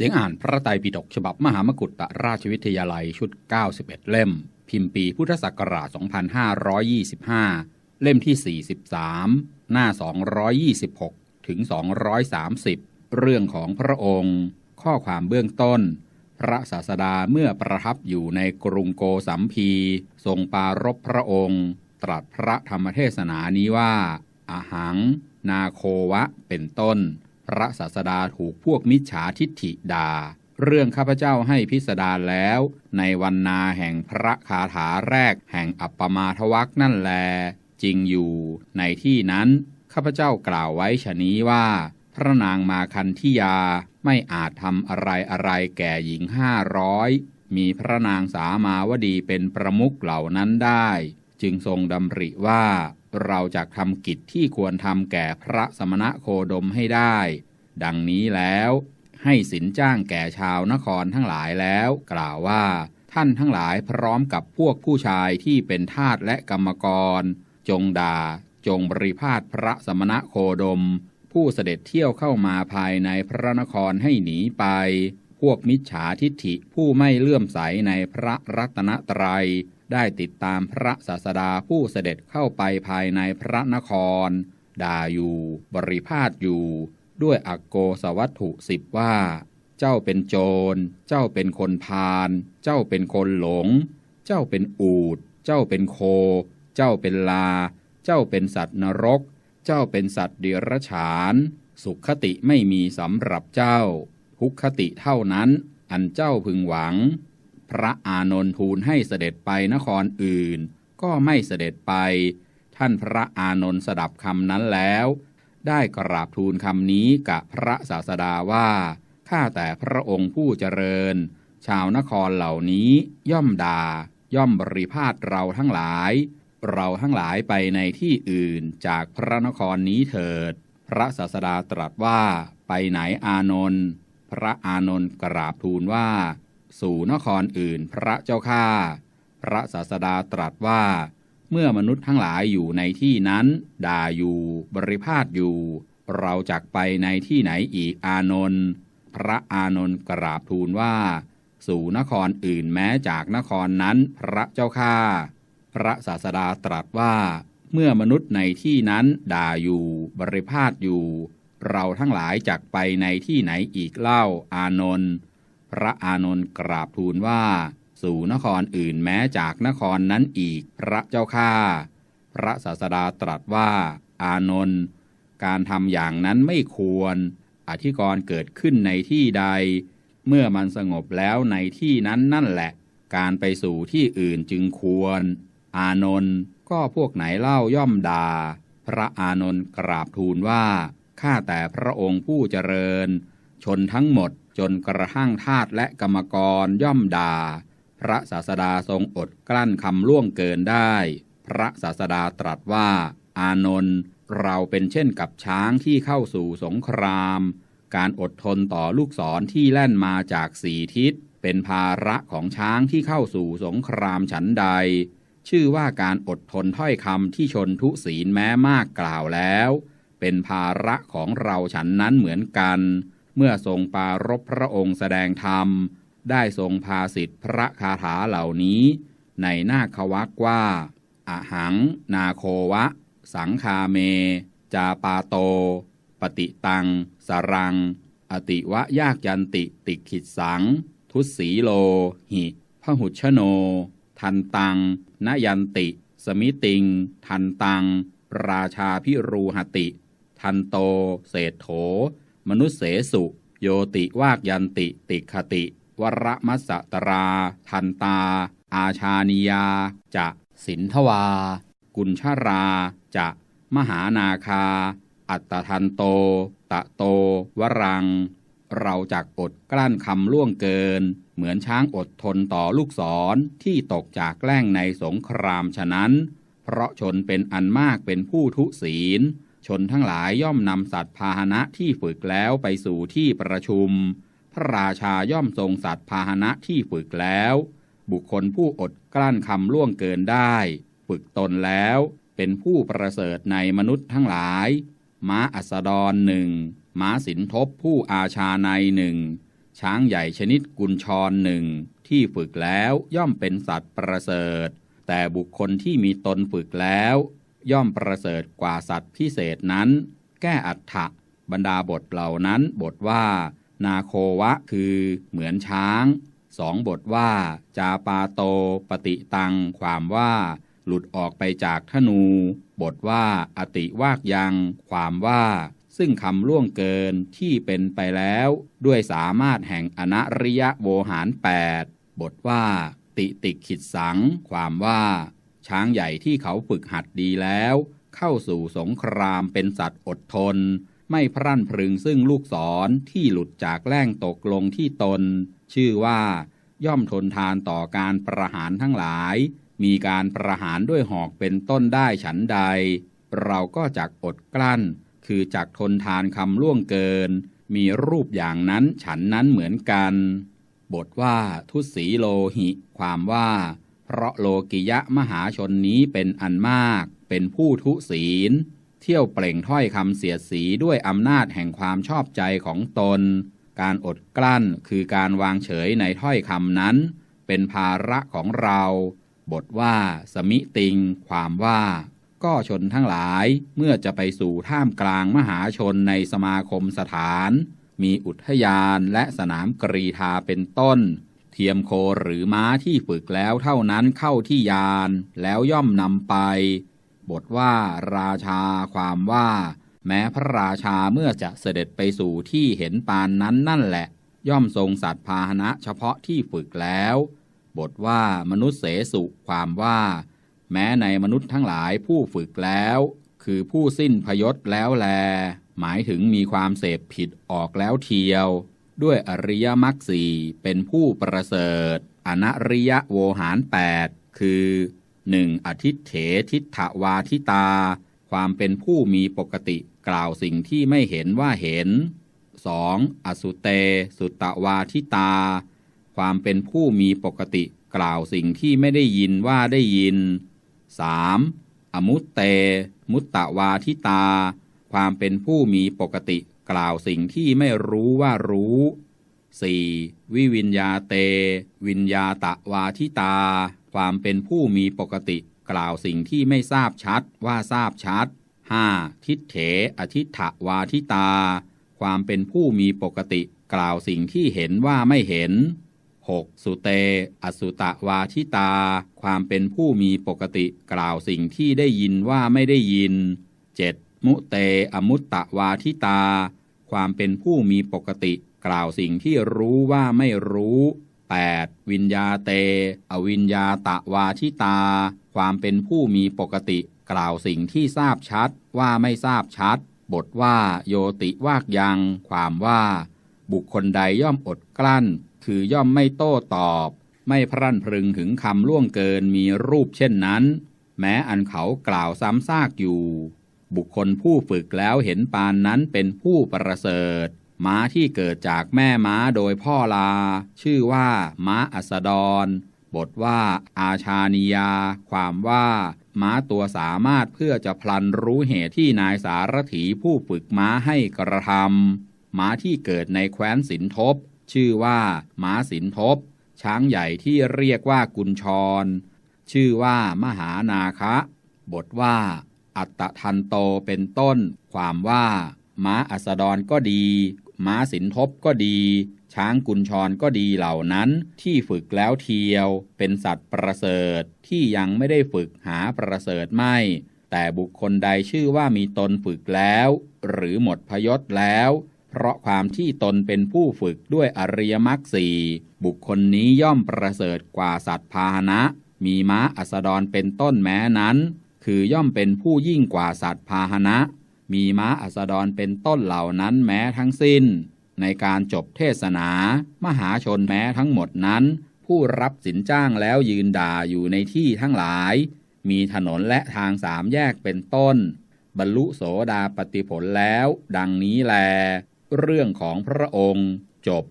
เสียงอ่านพระไตรปิฎกฉบับมหามกุฏราชวิทยาลัยชุด 91 เล่ม พิมพ์ปีพุทธศักราช 2525 เล่มที่ 43 หน้า 226 ถึง 230 เรื่องของพระองค์ ข้อความเบื้องต้น พระศาสดาเมื่อประทับอยู่ในกรุงโกสัมพี ทรงปารบพระองค์ ตรัสพระธรรมเทศนานี้ว่าอาหัง นาโควะเป็นต้น พระศาสดาถูกพวกมิจฉาทิฏฐิด่าเรื่องข้าพเจ้าให้พิสดารแล้ว ในวันนาแห่งพระคาถาแรกแห่งอัปปมาทวักนั่นแล จริงอยู่ ในที่นั้นข้าพเจ้ากล่าวไว้ชะนี้ว่า พระนางมาคันธิยาไม่อาจทำอะไรอะไรแก่หญิงห้าร้อยมีพระนางสามาวดีเป็นประมุขเหล่านั้นได้ จึงทรงดำริว่าเราจะทำกิจที่ควรทำแก่พระสมณะโคดมให้ได้ ดังนี้แล้ว ให้สินจ้างแก่ชาวนครทั้งหลายแล้ว กล่าวว่า ท่านทั้งหลายพร้อมกับพวกผู้ชายที่เป็นทาสและกรรมกร จงด่า จงบริพาทพระสมณะโคดม ผู้เสด็จเที่ยวเข้ามาภายในพระนครให้หนีไป พวกมิจฉาทิฏฐิผู้ไม่เลื่อมใสในพระรัตนตรัยได้ติดตามพระศาสดาผู้เสด็จเข้าไปภายในพระนคร ด่าอยู่ บริพาทอยู่ ด้วยอักโกสวัตถุสิบว่า เจ้าเป็นโจร เจ้าเป็นคนพาลเจ้าเป็นคนหลง เจ้าเป็นอูด เจ้าเป็นโค เจ้าเป็นลา เจ้าเป็นสัตว์นรก เจ้าเป็นสัตว์เดรัจฉาน สุขคติไม่มีสำหรับเจ้า ทุกขติเท่านั้นอันเจ้าพึงหวัง พระอานนท์ทูลให้เสด็จไปนครอื่น ก็ไม่เสด็จไป ท่านพระอานนท์สดับคำนั้นแล้ว ได้กราบทูลคำนี้กับพระศาสดาว่า ข้าแต่พระองค์ผู้เจริญ ชาวนครเหล่านี้ย่อมด่า ย่อมบริพาทเราทั้งหลาย เราทั้งหลายไปในที่อื่นจากพระนครนี้เถิด พระศาสดาตรัสว่าไปไหนอานนท์พระอานนท์กราบทูลว่า สู่นครอื่นพระเจ้าข้าพระศาสดาตรัสว่า เมื่อมนุษย์ทั้งหลายอยู่ในที่นั้น ด่าอยู่บริพาทอยู่ เราจักไปในที่ไหนอีกอานนท์พระอานนท์กราบทูลว่า สู่นครอื่นแม้จากนครนั้นพระเจ้าข้าพระศาสดาตรัสว่า เมื่อมนุษย์ในที่นั้นด่าอยู่บริพาทอยู่ เราทั้งหลายจักไปในที่ไหนอีกเล่าอานนท์พระอานนท์กราบทูลว่า สู่นครอื่นแม้จากนครนั้นอีกพระเจ้าข้าพระศาสดาตรัสว่า อานนท์การทำอย่างนั้นไม่ควร อธิกรณ์เกิดขึ้นในที่ใด เมื่อมันสงบแล้วในที่นั้นนั่นแหละ การไปสู่ที่อื่นจึงควร อานนท์ก็พวกไหนเล่าย่อมด่าพระอานนท์กราบทูลว่าข้าแต่พระองค์ผู้เจริญ ชนทั้งหมดจนกระทั่งทาสและกรรมกรย่อมด่า พระศาสดาทรงอดกลั้นคำล่วงเกินได้ พระศาสดาตรัสว่า อานนท์เราเป็นเช่นกับช้างที่เข้าสู่สงคราม การอดทนต่อลูกศรที่แล่นมาจากสี่ทิศ เป็นภาระของช้างที่เข้าสู่สงครามฉันใด ชื่อว่าการอดทนถ้อยคำที่ชนทุศีลแม้มากกล่าวแล้ว เป็นภาระของเราฉันนั้นเหมือนกัน เมื่อทรงปารบพระองค์แสดงธรรม ได้ทรงพาสิทธิพระคาถาเหล่านี้ ในหน้าควักว่าอะหัง นาโควะ สังคาเม จาปาโต ปฏิตัง สรัง อติวะยากยันติติขิดสัง ทุสีโล หิพหุชโน ทันตังนยันติ สมิติง ทันตัง ราชาพิรูหติ ทันโต เศรษโถ มนุษเสสุ โยติวากยันติติคติ วรมัสตรา ทันตา อาชานิยา จะสินทวา กุญชารา จะมหานาคา อัตทันโต ตะโต วรัง เราจักอดกลั้นคำล่วงเกิน เหมือนช้างอดทนต่อลูกศรที่ตกจากแกล้งในสงครามฉะนั้น เพราะชนเป็นอันมากเป็นผู้ทุศีล ชนทั้งหลายย่อมนำสัตว์พาหนะที่ฝึกแล้วไปสู่ที่ประชุม ระราชาย่อมทรงสัตว์พาหนะที่ฝึกแล้ว บุคคลผู้อดกลั้นคำล่วงเกินได้ ฝึกตนแล้วเป็นผู้ประเสริฐในมนุษย์ทั้งหลาย ม้าอัสดรหนึ่งม้าสินทบผู้อาชาในหนึ่งช้างใหญ่ชนิดกุญชรหนึ่งที่ฝึกแล้วย่อมเป็นสัตว์ประเสริฐ แต่บุคคลที่มีตนฝึกแล้ว ย่อมประเสริฐกว่าสัตว์พิเศษนั้น แก้อัฏฐะบรรดาบทเหล่านั้นบทว่า นาโควะคือเหมือนช้างสองบทว่า จาปาโต ปฏิตัง ความว่า หลุดออกไปจากธนู บทว่า อติวากยัง ความว่า ซึ่งคำล่วงเกินที่เป็นไปแล้ว ด้วยสามารถแห่งอนริยะโวหารแปดบทว่า ติติขิดสัง ความว่า ช้างใหญ่ที่เขาฝึกหัดดีแล้ว เข้าสู่สงครามเป็นสัตว์อดทน ไม่พรั่นพรึงซึ่งลูกศรที่หลุดจากแล่งตกลงที่ตน ชื่อว่าย่อมทนทานต่อการประหารทั้งหลาย มีการประหารด้วยหอกเป็นต้นได้ฉันใด เราก็จักอดกลั้น คือจักทนทานคำล่วงเกิน มีรูปอย่างนั้นฉันนั้นเหมือนกัน บทว่าทุสีโลหิ ความว่า เพราะโลกิยะมหาชนนี้เป็นอันมาก เป็นผู้ทุศีล เที่ยวเปล่งถ้อยคำเสียดสีด้วยอำนาจแห่งความชอบใจของตน การอดกลั้นคือการวางเฉยในถ้อยคำนั้น เป็นภาระของเรา บทว่า สมิติง ความว่า ก็ชนทั้งหลายเมื่อจะไปสู่ท่ามกลางมหาชนในสมาคมสถาน มีอุทยานและสนามกรีธาเป็นต้นเทียมโคหรือม้าที่ฝึกแล้วเท่านั้นเข้าที่ยานแล้วย่อมนำไป บทว่าราชาความว่า แม้พระราชาเมื่อจะเสด็จไปสู่ที่เห็นปานนั้นนั่นแหละ ย่อมทรงสัตว์พาหนะเฉพาะที่ฝึกแล้ว บทว่ามนุษย์เสสุความว่า แม้ในมนุษย์ทั้งหลายผู้ฝึกแล้ว คือผู้สิ้นพยศแล้วแล หมายถึงมีความเสพผิดออกแล้วเทียว ด้วยอริยมรรคสีเป็นผู้ประเสริฐ อนริยโวหารแปดคือ 1. อทิเถทิฏฐวาทิตา ความเป็นผู้มีปกติกล่าวสิ่งที่ไม่เห็นว่าเห็น 2. อสุเต สุตวาทิตา ความเป็นผู้มีปกติกล่าวสิ่งที่ไม่ได้ยินว่าได้ยิน 3. อมุตเต มุตตวาทิตา ความเป็นผู้มีปกติกล่าวสิ่งที่ไม่รู้ว่ารู้ 4. วิวิญญาเต วิญญาตะวาทิตา ความเป็นผู้มีปกติ กล่าวสิ่งที่ไม่ทราบชัดว่าทราบชัด 5. ทิฏเถอทิฏฐวาทิตา ความเป็นผู้มีปกติ กล่าวสิ่งที่เห็นว่าไม่เห็น 6. สุเต อสุตวาทิตา ความเป็นผู้มีปกติ กล่าวสิ่งที่ได้ยินว่าไม่ได้ยิน 7. มุเตอมุตตวาทิตา ความเป็นผู้มีปกติ กล่าวสิ่งที่รู้ว่าไม่รู้ 8. วิญญาเต อวิญญาตะวาทิตา ความเป็นผู้มีปกติ กล่าวสิ่งที่ทราบชัดว่าไม่ทราบชัด บทว่า โยติวากยัง ความว่า บุคคลใดย่อมอดกลั้น คือย่อมไม่โต้ตอบ ไม่พรั่นพรึงถึงคำล่วงเกินมีรูปเช่นนั้น แม้อันเขากล่าวซ้ำซากอยู่ บุคคลผู้ฝึกแล้วเห็นปานนั้นเป็นผู้ประเสริฐ ม้าที่เกิดจากแม่ม้าโดยพ่อลา ชื่อว่า ม้าอัสดร บทว่า อาชานิยา ความว่า ม้าตัวสามารถเพื่อจะพลันรู้เหตุที่นายสารถีผู้ฝึกม้าให้กระทำม้าที่เกิดในแคว้นสินทบ ชื่อว่า ม้าสินทบ ช้างใหญ่ที่เรียกว่ากุญชร ชื่อว่ามหานาคะ บทว่า อัตทันโตเป็นต้น ความว่าม้าอัสดรก็ดี ม้าสินทบก็ดี ช้างกุญชรก็ดีเหล่านั้นที่ฝึกแล้วเทียว เป็นสัตว์ประเสริฐที่ยังไม่ได้ฝึกหาประเสริฐไม่ แต่บุคคลใดชื่อว่ามีตนฝึกแล้ว หรือหมดพยศแล้ว เพราะความที่ตนเป็นผู้ฝึกด้วยอริยมรรคสี่บุคคลนี้ย่อมประเสริฐกว่าสัตว์พาหนะ มีม้าอัสดรเป็นต้นแม้นั้น คือย่อมเป็นผู้ยิ่งกว่าสัตว์พาหนะ มีม้าอัสดรเป็นต้นเหล่านั้นแม้ทั้งสิ้น ในการจบเทศนา มหาชนแม้ทั้งหมดนั้น ผู้รับสินจ้างแล้วยืนด่าอยู่ในที่ทั้งหลาย มีถนนและทางสามแยกเป็นต้น บรรลุโสดาปติผลแล้ว ดังนี้แล เรื่องของพระองค์จบ